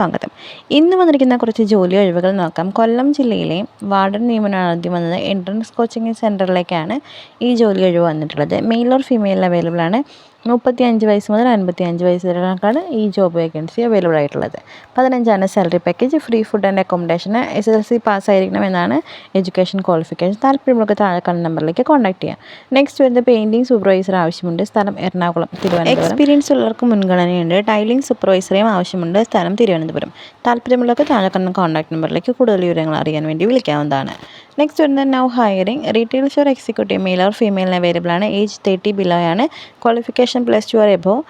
സ്വാഗതം ഇന്ന് വന്നിരിക്കുന്ന കുറച്ച് ജോലി ഒഴിവുകൾ നോക്കാം. കൊല്ലം ജില്ലയിലെ വാർഡൻ നിയമനം ആദ്യം വന്നത് എൻട്രൻസ് കോച്ചിങ് സെന്ററിലേക്കാണ് ഈ ജോലി ഒഴിവ് വന്നിട്ടുള്ളത്. മെയിൽ ഓർ ഫീമെയിൽ അവൈലബിൾ ആണ്. മുപ്പത്തി അഞ്ച് വയസ്സ് മുതൽ അൻപത്തി അഞ്ച് വയസ്സ് വരെക്കാണ് ഈ ജോബ് വേക്കൻസി അവൈലബിൾ ആയിട്ടുള്ളത്. പതിനഞ്ചാണ് salary package free food and അക്കോമഡേഷന് S L C പാസ്സായിരിക്കണം എന്നാണ് എഡ്യൂക്കേഷൻ ക്വാളിഫിക്കേഷൻ താല്പര്യമുള്ള താഴെ കാണുന്ന നമ്പറിലേക്ക് കോൺടാക്ട് ചെയ്യാം. നെക്സ്റ്റ് വരുന്നത് പെയിന്റിംഗ് സൂപ്പർവൈസർ ആവശ്യമുണ്ട്. സ്ഥലം എറണാകുളം തിരുവനന്തപുരം. എക്സ്പീരിയൻസ് ഉള്ളവർക്ക് മുൻഗണനയുണ്ട്. ടൈലിംഗ് സൂപ്പർവൈസറെയും ആവശ്യമുണ്ട്. സ്ഥലം തിരുവനന്തപുരം. താല്പര്യമുള്ളവർക്ക് താഴെ കാണുന്ന കോൺടാക്ട് നമ്പറിലേക്ക് കൂടുതൽ വിവരങ്ങൾ അറിയാൻ വേണ്ടി വിളിക്കാവുന്നതാണ്. നെക്സ്റ്റ് വരുന്നത് now hiring retail store executive male or ഫീമെയിലിന് available ആണ്. ഏജ് തേർട്ടി ബിലോ ആണ്. Qualification plus two or above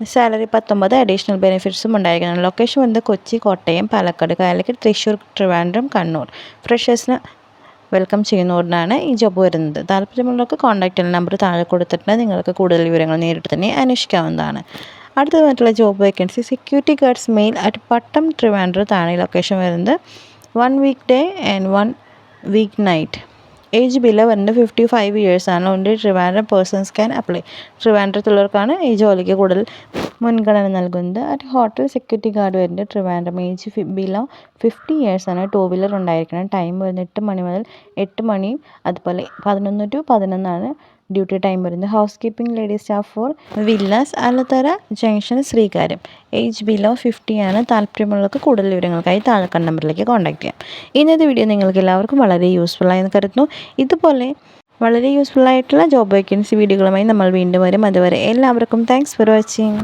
salary പത്തൊമ്പത്. അഡീഷണൽ ബെനിഫിറ്റ്സും ഉണ്ടായിരിക്കണം. ലൊക്കേഷൻ വന്നത് കൊച്ചി കോട്ടയം പാലക്കാട് കാലിക്കറ്റ് തൃശ്ശൂർ ട്രിവാൻഡ്രം കണ്ണൂർ. ഫ്രഷേഴ്സിന് വെൽക്കം ചെയ്യുന്നതുകൊണ്ടാണ് ഈ ജോബ് വരുന്നത്. താല്പര്യമുള്ളവർക്ക് കോൺടാക്റ്റ് നമ്പർ താഴെ കൊടുത്തിട്ടുണ്ട്. നിങ്ങൾക്ക് കൂടുതൽ വിവരങ്ങൾ നേരിട്ട് തന്നെ അന്വേഷിക്കാവുന്നതാണ്. അടുത്തതായിട്ടുള്ള job vacancy security guards male at Pattam ട്രിവാൻഡ്രത്താണ് ഈ ലൊക്കേഷൻ വരുന്നത്. One week day and one week night age below വരുന്നത് fifty five ഇയേഴ്സാണ് only Trivandrum persons can apply ട്രിവാൻഡ്രത്തുള്ളവർക്കാണ് ഈ ജോലിക്ക് കൂടുതൽ മുൻഗണന നൽകുന്നത്. അറ്റ് ഹോട്ടൽ സെക്യൂരിറ്റി ഗാർഡ് വരുന്നത് ട്രിവാൻഡ്രം ഏജ് ബിലോ ഫിഫ്റ്റി ഇയേഴ്സാണ് ടൂ വീലർ ഉണ്ടായിരിക്കണം. ടൈം വരുന്നത് എട്ട് മണി മുതൽ എട്ട് മണി അതുപോലെ പതിനൊന്ന് ടു പതിനൊന്നാണ് ഡ്യൂട്ടി ടൈം വരുന്നത്. House keeping ladies staff for villas Alathara junction Sreekaryam age below fifty ആണ്. താല്പര്യമുള്ളവർക്ക് കൂടുതൽ വിവരങ്ങൾക്കായി താഴെ കണ്ട നമ്പറിലേക്ക് കോൺടാക്ട് ചെയ്യാം. ഇന്നത്തെ വീഡിയോ നിങ്ങൾക്ക് എല്ലാവർക്കും വളരെ യൂസ്ഫുൾ ആയെന്ന് കരുതുന്നു. ഇതുപോലെ വളരെ യൂസ്ഫുൾ ആയിട്ടുള്ള ജോബ് വേക്കൻസി വീഡിയോകളുമായി നമ്മൾ വീണ്ടും വരും. അതുവരെ എല്ലാവർക്കും താങ്ക്സ് ഫോർ വാച്ചിങ്